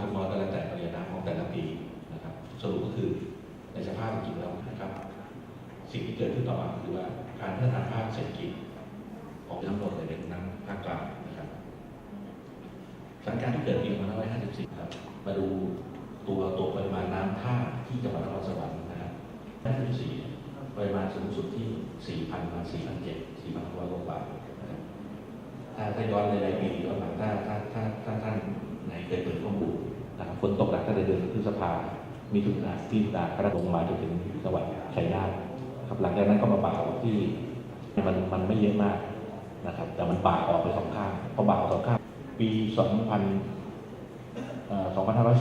ทุกน้อยก็แล้วแต่ปริมาณน้ำของแต่ละปีนะครับ สรุปก็คือในสภาพจริงแล้วนะครับ สิ่งที่เกิดขึ้นต่อมาคือว่าการพัฒนาภาคเศรษฐกิจของทั้งหมดเลยเป็นน้ำภาคกลางนะครับสถานการณ์ที่เกิดปี2554ครับมาดูตัวตัวปริมาณน้ำท่าที่จังหวัดนครสวรรค์นะครับ54ปริมาณสูงสุดที่ 4,000มา4,700 4,600กว่าบาทนะครับถ้าถ้าย้อนหลายๆปีย้อนหลังถ้าถ้าถ้าถ้าท่านไหนเคยเปิด ฝนตกหนักตั้งแต่เดือนพฤษภามีถุนาที่ตากระลงมาจนถึงจังหวัดชัยนาทครับหลังจากนั้นก็มาป่าออกที่มันมันไม่เยอะมากนะครับ แต่มันป่าออกไปสองข้างพอป่าออกสองข้างปี 2000เอ่อ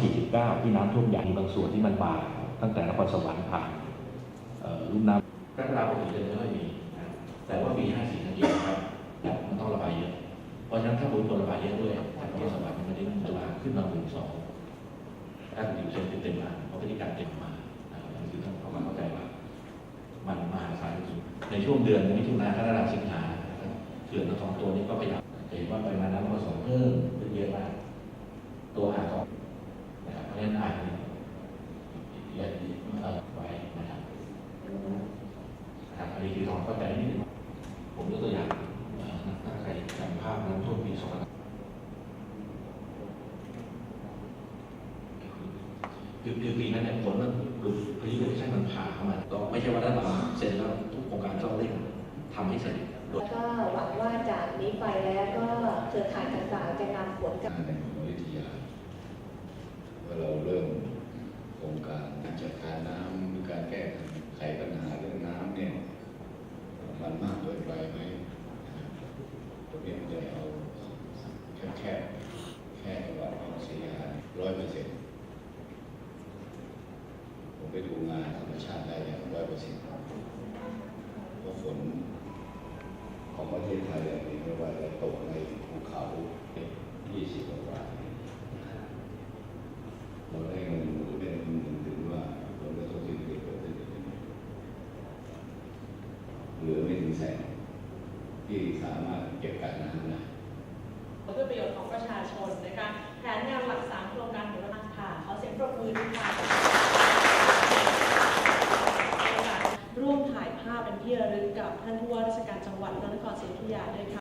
2549 ที่น้ำท่วมใหญ่มีบางส่วนที่มันมาตั้งแต่นครสวรรค์ผ่านเอ่อลุ่มน้ำกรกฎาคมจะไม่ค่อยมีนะครับแต่ว่าปี 54นั่นเองครับมันต้องระบายเยอะ เพราะฉะนั้นถ้าบุญตัวระบายเยอะด้วยทางเทศบาลมันจะได้ตุลาขึ้นมาหมื่นสอง ถ้าอยู่เช่นเต็มมาเพราะพฤติการเต็มมานะครับอันนี้คือต้องเข้ามาเข้าใจว่า มันมหาศาลจริงในช่วงเดือนมิถุนายนกรกฎาคมสิงหานะครับเขื่อนทั้งสองตัวนี้ก็พยายามจะเห็นว่าปริมาณน้ำผสมเพิ่มขึ้นเยอะมากตัวอ่างทองนะครับเพราะฉะนั้นอ่างเนี่ยอย่าเอ่อไว้นะครับนะครับอันนี้คือทองเข้าใจนิดนึงผมยกตัวอย่างเอ่อถ้าใครจำภาพน้ำท่วมปีสองพัน คือคือปีนั้นเนี่ยฝนมันหลุดพายุไม่ใช่มันผ่าเข้ามาก็ไม่ใช่ว่าถ้าเราเสร็จแล้วทุกโครงการต้องเร่งทำให้เสร็จแล้วก็หวังว่าจากนี้ไปแล้วก็เครือข่ายต่างๆจะนำผลกับในของวิทยาว่าเราเริ่มโครงการการจัดการน้ำหรือการแก้ไขปัญหาเรื่องน้ำเนี่ยมันมากเกินไปไหมนะครับตรงนี้มันจะเอาแค่แค่แค่จังหวัดของศรีหาร้อยเปอร์เซ็นต์ผมไป ดูงานธรรมชาติได้อย่างร้อยเปอร์เซ็นต์เพราะฝนของประเทศไทยเนี่ยไม่ว่าจะตกในภูเขา20กว่าเราได้เงินเป็นถึงว่าผลกระทบที่เกิดขึ้นเหลือไม่ถึงแสนที่สามารถเก็บกักน้ำได้เพื่อประโยชน์ของประชาชนนะคะแผนงานหลักสามโครงการของรัฐค่ะขอเสียงปรบมือด้วยค่ะร่วมถ่ายภาพ เป็นที่ระลึกกับท่านผู้ว่าราชการจังหวัดพระนครศรีอยุธยาด้วยค่ะ